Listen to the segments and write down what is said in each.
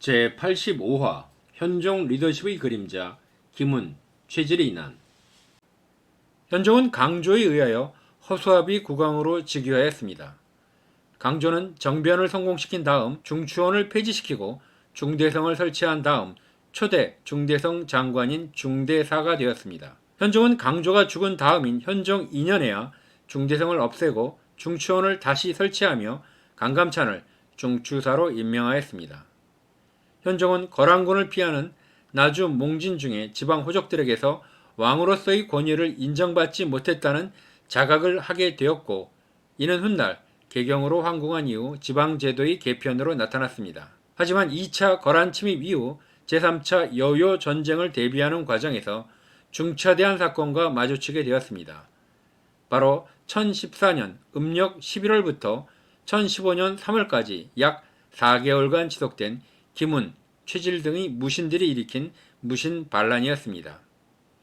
제85화 현종 리더십의 그림자 김훈 최질의 인한 현종은 강조에 의하여 허수아비 국왕으로 즉위하였습니다. 강조는 정변을 성공시킨 다음 중추원을 폐지시키고 중대성을 설치한 다음 초대 중대성 장관인 중대사가 되었습니다. 현종은 강조가 죽은 다음인 현종 2년에야 중대성을 없애고 중추원을 다시 설치하며 강감찬을 중추사로 임명하였습니다. 현종은 거란군을 피하는 나주 몽진 중에 지방 호족들에게서 왕으로서의 권위를 인정받지 못했다는 자각을 하게 되었고 이는 훗날 개경으로 황궁한 이후 지방제도의 개편으로 나타났습니다. 하지만 2차 거란 침입 이후 제3차 여요 전쟁을 대비하는 과정에서 중차대한 사건과 마주치게 되었습니다. 바로 1014년 음력 11월부터 1015년 3월까지 약 4개월간 지속된 김훈, 최질 등의 무신들이 일으킨 무신 반란이었습니다.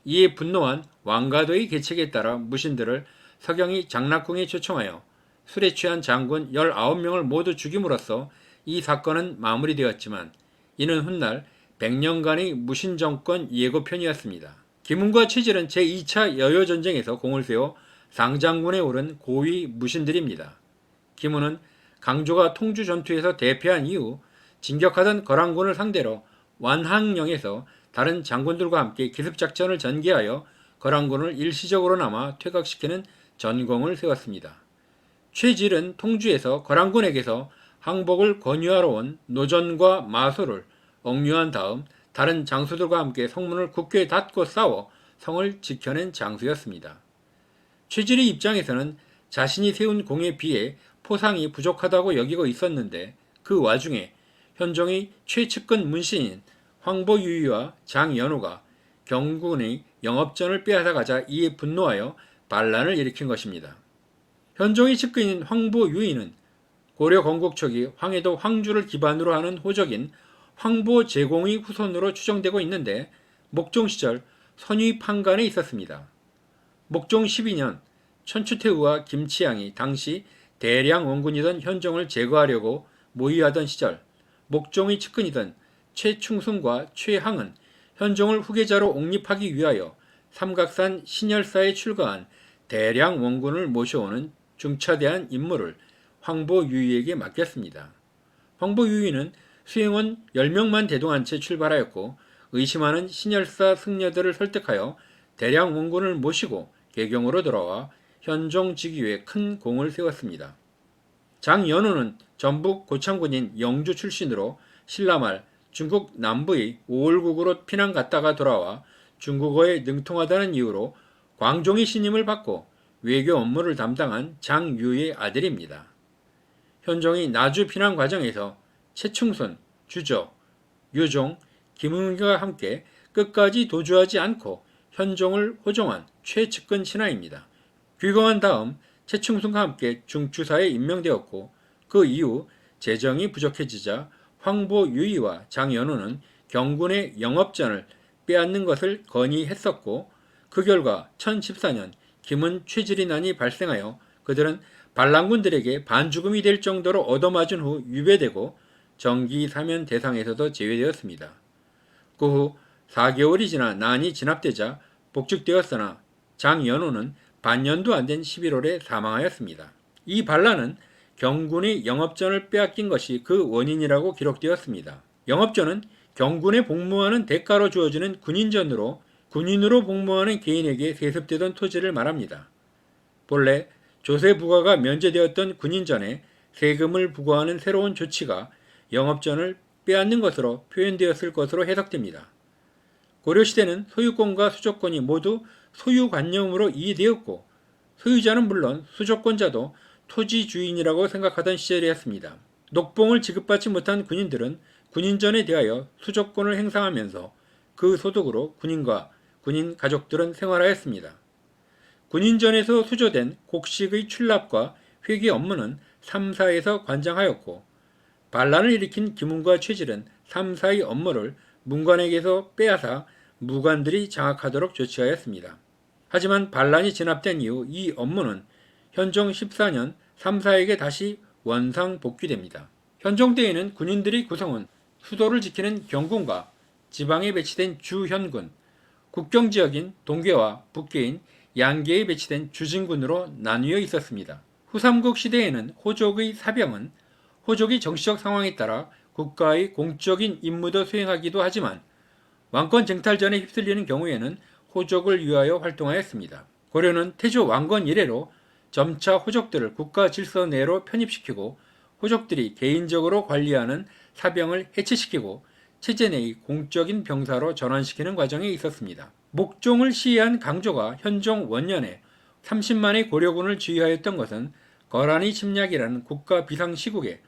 이에 분노한 왕가도의 계책에 따라 무신들을 서경이 장락궁에 초청하여 술에 취한 장군 19명을 모두 죽임으로써 이 사건은 마무리되었지만 이는 훗날 100년간의 무신 정권 예고편이었습니다. 김훈과 최질은 제2차 여요전쟁에서 공을 세워 상장군에 오른 고위 무신들입니다. 김훈은 강조가 통주 전투에서 대패한 이후 진격하던 거란군을 상대로 완항령에서 다른 장군들과 함께 기습작전을 전개하여 거란군을 일시적으로나마 퇴각시키는 전공을 세웠습니다. 최질은 통주에서 거란군에게서 항복을 권유하러 온 노전과 마소를 억류한 다음 다른 장수들과 함께 성문을 굳게 닫고 싸워 성을 지켜낸 장수였습니다. 최질의 입장에서는 자신이 세운 공에 비해 포상이 부족하다고 여기고 있었는데 그 와중에 현종의 최측근 문신인 황보유이와 장연호가 경군의 영업전을 빼앗아가자 이에 분노하여 반란을 일으킨 것입니다. 현종의 측근인 황보유이는 고려 건국 초기 황해도 황주를 기반으로 하는 호적인 황보제공의 후손으로 추정되고 있는데 목종 시절 선위 판관에 있었습니다. 목종 12년 천추태우와 김치양이 당시 대량 원군이던 현종을 제거하려고 모의하던 시절 목종의 측근이던 최충순과 최항은 현종을 후계자로 옹립하기 위하여 삼각산 신열사에 출가한 대량 원군을 모셔오는 중차대한 임무를 황보유이에게 맡겼습니다. 황보유이는 수행원 10명만 대동한 채 출발하였고 의심하는 신열사 승려들을 설득하여 대량 원군을 모시고 개경으로 돌아와 현종 즉위에 큰 공을 세웠습니다. 장연호는 전북 고창군인 영주 출신으로 신라말 중국 남부의 오월국으로 피난 갔다가 돌아와 중국어에 능통하다는 이유로 광종의 신임을 받고 외교 업무를 담당한 장유의 아들입니다. 현종이 나주 피난 과정에서 최충손, 주저, 유종, 김은기와 함께 끝까지 도주하지 않고 현종을 호종한 최측근 신하입니다. 귀국한 다음 최충순과 함께 중추사에 임명되었고 그 이후 재정이 부족해지자 황보 유이와 장연호는 경군의 영업전을 빼앗는 것을 건의했었고 그 결과 1014년 김은 최질이 난이 발생하여 그들은 반란군들에게 반죽음이 될 정도로 얻어맞은 후 유배되고 정기 사면 대상에서도 제외되었습니다. 그 후 4개월이 지나 난이 진압되자 복직되었으나 장연호는 반년도 안 된 11월에 사망하였습니다. 이 반란은 경군이 영업전을 빼앗긴 것이 그 원인이라고 기록되었습니다. 영업전은 경군에 복무하는 대가로 주어지는 군인전으로 군인으로 복무하는 개인에게 세습되던 토지를 말합니다. 본래 조세 부과가 면제되었던 군인전에 세금을 부과하는 새로운 조치가 영업전을 빼앗는 것으로 표현되었을 것으로 해석됩니다. 고려시대는 소유권과 수조권이 모두 소유관념으로 이해되었고 소유자는 물론 수조권자도 토지 주인이라고 생각하던 시절이었습니다. 녹봉을 지급받지 못한 군인들은 군인전에 대하여 수조권을 행사하면서 그 소득으로 군인과 군인 가족들은 생활하였습니다. 군인전에서 수조된 곡식의 출납과 회계 업무는 3사에서 관장하였고 반란을 일으킨 김훈과 최질은 3사의 업무를 문관에게서 빼앗아 무관들이 장악하도록 조치하였습니다. 하지만 반란이 진압된 이후 이 업무는 현종 14년 3사에게 다시 원상 복귀됩니다. 현종 때에는 군인들의 구성은 수도를 지키는 경군과 지방에 배치된 주현군, 국경 지역인 동계와 북계인 양계에 배치된 주진군으로 나뉘어 있었습니다. 후삼국 시대에는 호족의 사병은 호족이 정치적 상황에 따라 국가의 공적인 임무도 수행하기도 하지만 왕권 쟁탈전에 휩쓸리는 경우에는 호족을 위하여 활동하였습니다. 고려는 태조 왕건 이래로 점차 호족들을 국가 질서 내로 편입시키고 호족들이 개인적으로 관리하는 사병을 해체시키고 체제 내의 공적인 병사로 전환시키는 과정에 있었습니다. 목종을 시해한 강조가 현종 원년에 30만의 고려군을 지휘하였던 것은 거란이 침략이라는 국가 비상시국에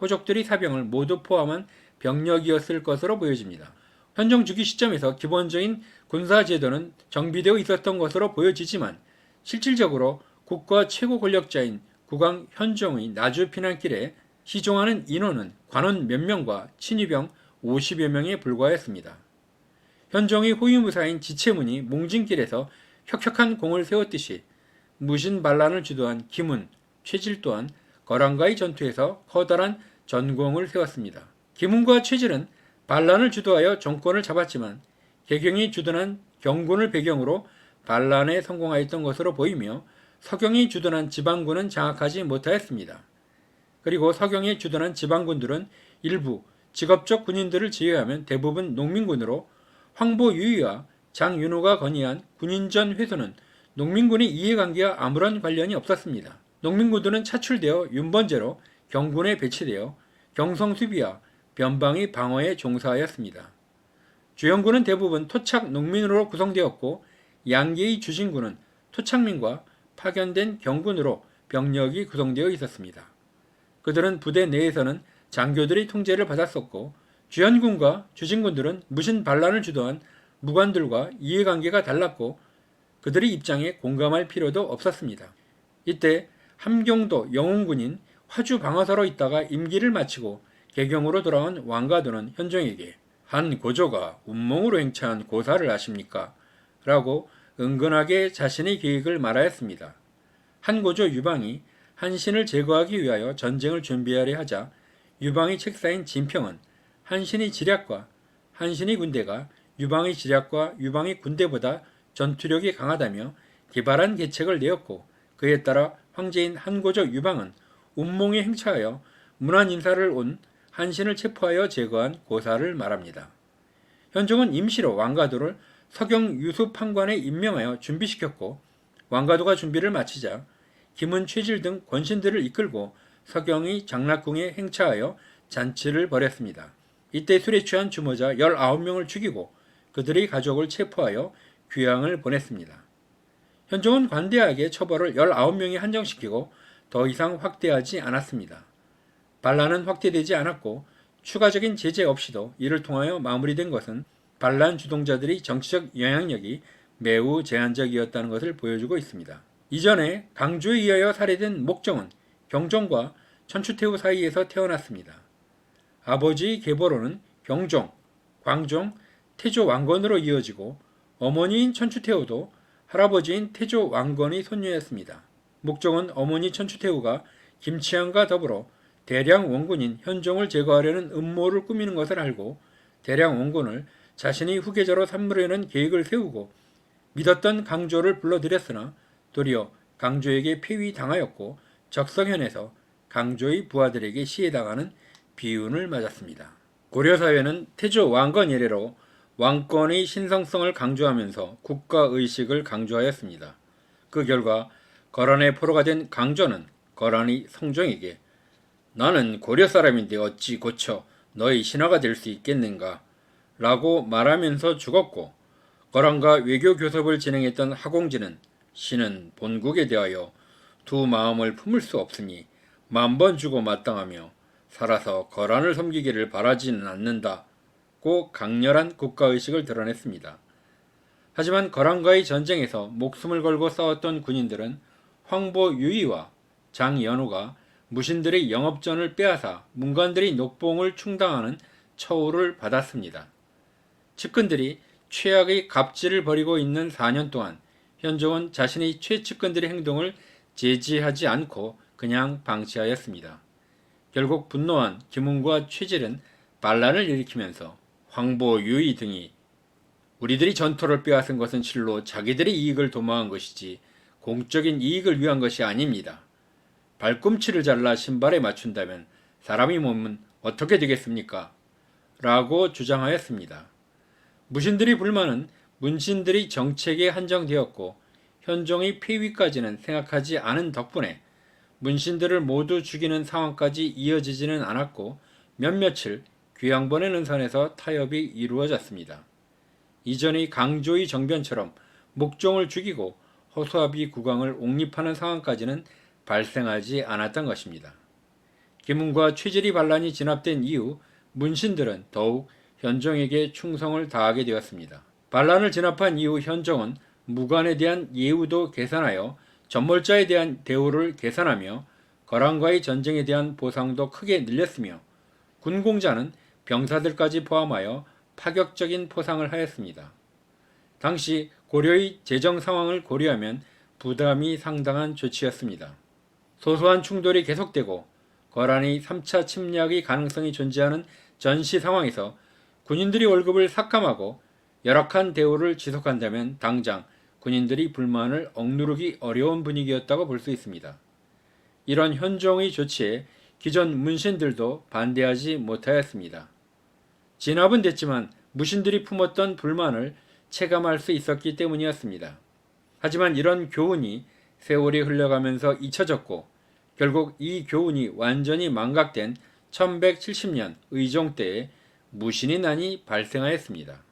호족들이 사병을 모두 포함한 병력이었을 것으로 보여집니다. 현종 주기 시점에서 기본적인 군사 제도는 정비되어 있었던 것으로 보여지지만 실질적으로 국가 최고 권력자인 국왕 현종의 나주 피난길에 시종하는 인원은 관원 몇 명과 친위병 50여 명에 불과했습니다. 현종의 호위무사인 지체문이 몽진길에서 혁혁한 공을 세웠듯이 무신 반란을 주도한 김운, 최질 또한 거란과의 전투에서 커다란 전공을 세웠습니다. 김운과 최질은 반란을 주도하여 정권을 잡았지만 개경이 주둔한 경군을 배경으로 반란에 성공하였던 것으로 보이며 서경이 주둔한 지방군은 장악하지 못하였습니다. 그리고 서경이 주둔한 지방군들은 일부 직업적 군인들을 제외하면 대부분 농민군으로 황보 유의와 장윤호가 건의한 군인전 회수는 농민군의 이해관계와 아무런 관련이 없었습니다. 농민군들은 차출되어 윤번제로 경군에 배치되어 경성수비와 변방의 방어에 종사하였습니다. 주영군은 대부분 토착 농민으로 구성되었고 양계의 주진군은 토착민과 파견된 경군으로 병력이 구성되어 있었습니다. 그들은 부대 내에서는 장교들의 통제를 받았었고 주연군과 주진군들은 무신 반란을 주도한 무관들과 이해관계가 달랐고 그들의 입장에 공감할 필요도 없었습니다. 이때 함경도 영웅군인 화주 방어사로 있다가 임기를 마치고 개경으로 돌아온 왕가도는 현종에게 한 고조가 운몽으로 행차한 고사를 아십니까? 라고 은근하게 자신의 계획을 말하였습니다. 한 고조 유방이 한신을 제거하기 위하여 전쟁을 준비하려 하자 유방의 책사인 진평은 한신의 지략과 한신의 군대가 유방의 지략과 유방의 군대보다 전투력이 강하다며 기발한 계책을 내었고 그에 따라 황제인 한고조 유방은 운몽에 행차하여 문안 인사를 온 한신을 체포하여 제거한 고사를 말합니다. 현종은 임시로 왕가도를 서경 유수 판관에 임명하여 준비시켰고 왕가도가 준비를 마치자 김은 최질 등 권신들을 이끌고 서경이 장락궁에 행차하여 잔치를 벌였습니다. 이때 술에 취한 주모자 19명을 죽이고 그들의 가족을 체포하여 귀양을 보냈습니다. 현종은 관대하게 처벌을 19명에 한정시키고 더 이상 확대하지 않았습니다. 반란은 확대되지 않았고 추가적인 제재 없이도 이를 통하여 마무리된 것은 반란 주동자들의 정치적 영향력이 매우 제한적이었다는 것을 보여주고 있습니다. 이전에 강주에 의하여 살해된 목정은 경종과 천추태후 사이에서 태어났습니다. 아버지의 계보로는 경종, 광종, 태조 왕건으로 이어지고 어머니인 천추태후도 할아버지인 태조 왕건의 손녀였습니다. 목종은 어머니 천추태후가 김치향과 더불어 대량 원군인 현종을 제거하려는 음모를 꾸미는 것을 알고 대량 원군을 자신의 후계자로 삼으려는 계획을 세우고 믿었던 강조를 불러들였으나 도리어 강조에게 폐위당하였고 적성현에서 강조의 부하들에게 시해당하는 비운을 맞았습니다. 고려사회는 태조 왕건 이래로 왕권의 신성성을 강조하면서 국가의식을 강조하였습니다. 그 결과 거란의 포로가 된 강조는 거란의 성종에게 나는 고려 사람인데 어찌 고쳐 너희 신하가 될 수 있겠는가? 라고 말하면서 죽었고 거란과 외교 교섭을 진행했던 하공진은 신은 본국에 대하여 두 마음을 품을 수 없으니 만번 주고 마땅하며 살아서 거란을 섬기기를 바라지는 않는다고 강렬한 국가의식을 드러냈습니다. 하지만 거란과의 전쟁에서 목숨을 걸고 싸웠던 군인들은 황보 유이와 장연호가 무신들의 영업전을 빼앗아 문관들의 녹봉을 충당하는 처우를 받았습니다. 측근들이 최악의 갑질을 벌이고 있는 4년 동안 현종은 자신의 최측근들의 행동을 제지하지 않고 그냥 방치하였습니다. 결국 분노한 김웅과 최질은 반란을 일으키면서 황보, 유의 등이 우리들이 전토를 빼앗은 것은 실로 자기들의 이익을 도모한 것이지 공적인 이익을 위한 것이 아닙니다. 발꿈치를 잘라 신발에 맞춘다면 사람이 몸은 어떻게 되겠습니까? 라고 주장하였습니다. 무신들의 불만은 문신들의 정책에 한정되었고 현종의 폐위까지는 생각하지 않은 덕분에 문신들을 모두 죽이는 상황까지 이어지지는 않았고 몇몇을 귀양 보내는 선에서 타협이 이루어졌습니다. 이전의 강조의 정변처럼 목종을 죽이고 허수아비 국왕을 옹립하는 상황까지는 발생하지 않았던 것입니다. 기문과 최질이 반란이 진압된 이후 문신들은 더욱 현종에게 충성을 다하게 되었습니다. 반란을 진압한 이후 현종은 무관에 대한 예우도 계산하여 전몰자에 대한 대우를 계산하며 거란과의 전쟁에 대한 보상도 크게 늘렸으며 군공자는 병사들까지 포함하여 파격적인 포상을 하였습니다. 당시 고려의 재정 상황을 고려하면 부담이 상당한 조치였습니다. 소소한 충돌이 계속되고 거란의 3차 침략의 가능성이 존재하는 전시 상황에서 군인들이 월급을 삭감하고 열악한 대우를 지속한다면 당장 군인들이 불만을 억누르기 어려운 분위기였다고 볼 수 있습니다. 이런 현종의 조치에 기존 문신들도 반대하지 못하였습니다. 진압은 됐지만 무신들이 품었던 불만을 체감할 수 있었기 때문이었습니다. 하지만 이런 교훈이 세월이 흘러가면서 잊혀졌고 결국 이 교훈이 완전히 망각된 1170년 의종 때에 무신의 난이 발생하였습니다.